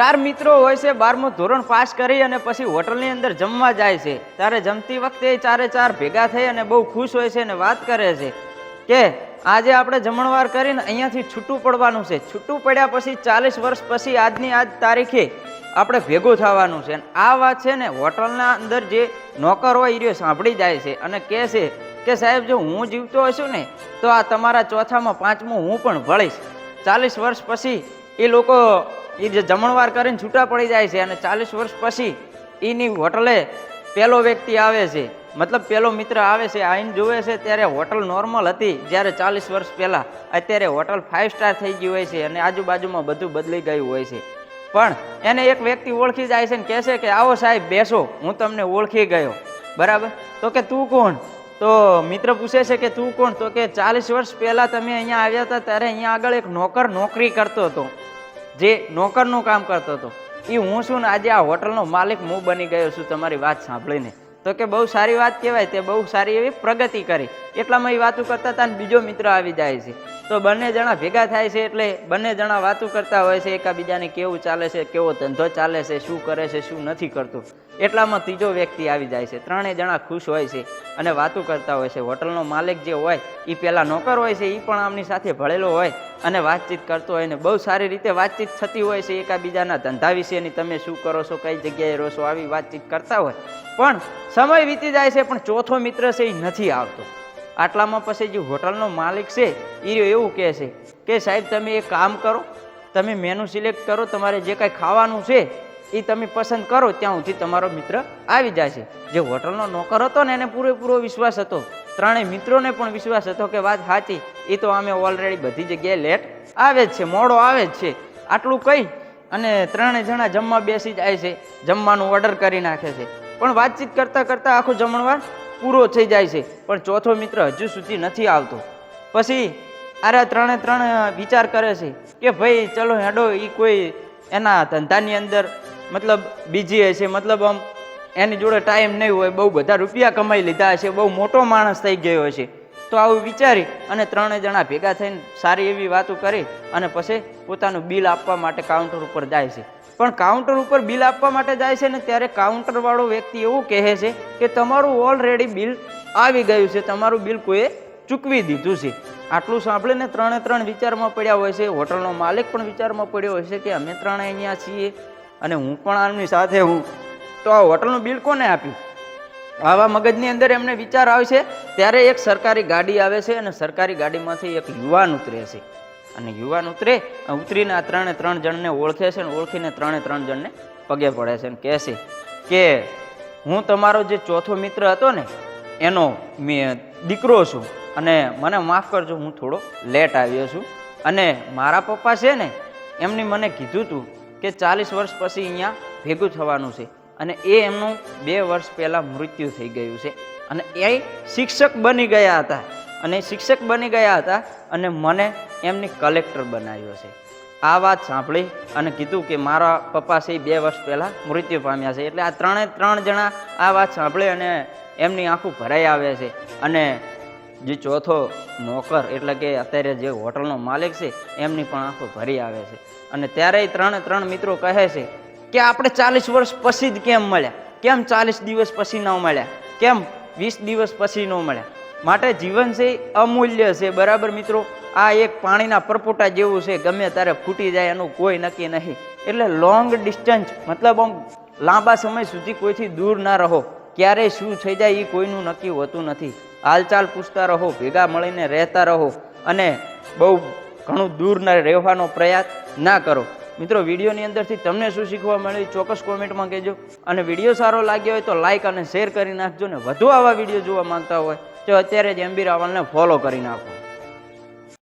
ચાર મિત્રો હોય છે, બારમું ધોરણ પાસ કરી અને પછી હોટલની અંદર જમવા જાય છે. ત્યારે જમતી વખતે ચારે ચાર ભેગા થઈ અને બહુ ખુશ હોય છે અને વાત કરે છે કે આજે આપણે જમણવાર કરીને અહીંયાથી છૂટું પડવાનું છે. છૂટું પડ્યા પછી ચાલીસ વર્ષ પછી આજની આજ તારીખે આપણે ભેગું થવાનું છે. અને આ વાત છે ને હોટલના અંદર જે નોકર હોય એ સાંભળી જાય છે અને કહે છે કે સાહેબ જો હું જીવતો હશું ને તો આ તમારા ચોથામાં પાંચમું હું પણ ભળીશ. ચાલીસ વર્ષ પછી એ લોકો એ જે જમણવાર કરીને છૂટા પડી જાય છે અને ચાલીસ વર્ષ પછી એની હોટલે પહેલો વ્યક્તિ આવે છે. મતલબ પહેલો મિત્ર આવે છે આઈને જોવે છે, ત્યારે હોટલ નોર્મલ હતી જ્યારે ચાલીસ વર્ષ પહેલાં. અત્યારે હોટલ ફાઇવ સ્ટાર થઈ ગઈ હોય છે અને આજુબાજુમાં બધું બદલી ગયું હોય છે. પણ એને એક વ્યક્તિ ઓળખી જાય છે ને કહે છે કે, આવો સાહેબ, બેસો, હું તમને ઓળખી ગયો. બરાબર? તો કે, તું કોણ? તો મિત્ર પૂછે છે કે, તું કોણ? તો કે, ચાલીસ વર્ષ પહેલાં તમે અહીંયા આવ્યા હતા, ત્યારે અહીંયા આગળ એક નોકર નોકરી કરતો હતો. જે નોકરનું કામ કરતો હતો. એ હું છું ને આજે આ હોટલનો માલિક, હું બની ગયો છું, તમારી વાત સાંભળીને. તો કે બહુ સારી વાત કહેવાય, તે બહુ સારી એવી પ્રગતિ કરી. એટલામાં એ વાતું કરતા હતા ને બીજો મિત્ર આવી જાય છે. તો બંને જણા ભેગા થાય છે એટલે બંને જણા વાતું કરતા હોય છે, એકાબીજાને કેવું ચાલે છે, કેવો ધંધો ચાલે છે, શું કરે છે, શું નથી કરતું. એટલામાં ત્રીજો વ્યક્તિ આવી જાય છે. ત્રણેય જણા ખુશ હોય છે અને વાતું કરતા હોય છે. હોટલનો માલિક જે હોય એ પહેલાં નોકર હોય છે એ પણ આમની સાથે ભળેલો હોય અને વાતચીત કરતો હોય ને બહુ સારી રીતે વાતચીત થતી હોય છે એકાબીજાના ધંધા વિશેની તમે શું કરો છો, કઈ જગ્યાએ રહો છો, આવી વાતચીત કરતા હોય. પણ સમય વીતી જાય છે, પણ ચોથો મિત્ર છે એ નથી આવતો. આટલામાં પછી જે હોટલનો માલિક છે એ એવું કહે છે કે સાહેબ, તમે એક કામ કરો, તમે મેનુ સિલેક્ટ કરો, તમારે જે કાંઈ ખાવાનું છે એ તમે પસંદ કરો, ત્યાં સુધી તમારો મિત્ર આવી જાય છે. જે હોટલનો નોકર હતો ને, એને પૂરેપૂરો વિશ્વાસ હતો. ત્રણેય મિત્રોને પણ વિશ્વાસ હતો કે વાત સાચી એ તો અમે ઓલરેડી બધી જગ્યાએ લેટ આવે જ છે, મોડો આવે જ છે. આટલું કહી અને ત્રણેય જણા જમવા બેસી જાય છે, જમવાનું ઓર્ડર કરી નાખે છે. પણ વાતચીત કરતાં કરતાં આખું જમણવાર પૂરો થઈ જાય છે. પણ ચોથો મિત્ર હજુ સુધી નથી આવતો. પછી આરા ત્રણે ત્રણ વિચાર કરે છે કે ભાઈ ચલો હેડો એ કોઈ એના ધંધાની અંદર મતલબ બીજી હશે. મતલબ આમ એની જોડે ટાઈમ નહીં હોય. બહુ બધા રૂપિયા કમાઈ લીધા હશે. બહુ મોટો માણસ થઈ ગયો હશે. તો આવું વિચારી અને ત્રણેય જણા ભેગા થઈને સારી એવી વાતો કરી અને પછી પોતાનું બિલ આપવા માટે કાઉન્ટર ઉપર જાય છે. પણ કાઉન્ટર ઉપર બિલ આપવા માટે જાય છે ને ત્યારે કાઉન્ટરવાળો વ્યક્તિ એવું કહે છે કે તમારું ઓલરેડી બિલ આવી ગયું છે, તમારું બિલ કોઈએ ચૂકવી દીધું છે. આટલું સાંભળીને ત્રણે ત્રણ વિચારમાં પડ્યા હોય છે, હોટલનો માલિક પણ વિચારમાં પડ્યો હોય છે કે અમે ત્રણે અહીંયા છીએ અને હું પણ આમની સાથે હું. તો આ હોટલનું બિલ કોને આપ્યું? આવા મગજની અંદર એમને વિચાર આવશે, ત્યારે એક સરકારી ગાડી આવે છે અને સરકારી ગાડીમાંથી એક યુવાન ઉતરે છે. અને યુવાન ઉતરે ઉતરીને આ ત્રણે ત્રણ જણને ઓળખે છે અને ઓળખીને ત્રણે ત્રણ જણને પગે પડે છે અને કહે છે કે, હું તમારો જે ચોથો મિત્ર હતો ને, એનો મેં દીકરો છું અને મને માફ કરજો, હું થોડો લેટ આવ્યો છું. અને મારા પપ્પા છે ને, એમની મને કીધું હતું કે ચાલીસ વર્ષ પછી અહીંયા ભેગું થવાનું છે. અને એ એમનું બે વર્ષ પહેલાં મૃત્યુ થઈ ગયું છે. અને એ શિક્ષક બની ગયા હતા. અને શિક્ષક બની ગયા હતા અને મને એમની કલેક્ટર બનાવ્યો છે. આ વાત સાંભળી અને કીધું કે મારા પપ્પા છે બે વર્ષ પહેલાં મૃત્યુ પામ્યા છે. એટલે આ ત્રણે ત્રણ જણા આ વાત સાંભળી અને એમની આંખું ભરાઈ આવે છે. અને જે ચોથો નોકર એટલે કે અત્યારે જે હોટલનો માલિક છે, એમની પણ આંખો ભરી આવે છે. અને ત્યારે ત્રણે ત્રણ મિત્રો કહે છે કે આપણે ચાલીસ વર્ષ પછી જ કેમ મળ્યા? કેમ ચાલીસ દિવસ પછી ન મળ્યા? કેમ વીસ દિવસ પછી ન મળ્યા? માટે જીવન છે અમૂલ્ય છે, બરાબર મિત્રો? આ એક પાણીના પરપોટા જેવું છે, ગમે ત્યારે ફૂટી જાય એનું કોઈ નક્કી નહીં. એટલે લોંગ ડિસ્ટન્સ મતલબ આમ લાંબા સમય સુધી કોઈથી દૂર ના રહો. ક્યારે શું થઈ જાય એ કોઈનું નક્કી હોતું નથી. હાલચાલ પૂછતા રહો, ભેગા મળીને રહેતા રહો. અને બહુ ઘણું દૂર ના રહેવાનો પ્રયાસ ના કરો. મિત્રો, વિડીયોની અંદરથી તમને શું શીખવા મળ્યું ચોક્કસ કોમેન્ટમાં કહેજો. અને વીડિયો સારો લાગ્યો હોય તો લાઇક અને શેર કરી નાખજો ને વધુ આવા વીડિયો જોવા માંગતા હોય તો અત્યારે જ એમબી રાવલને ફોલો કરી નાખો.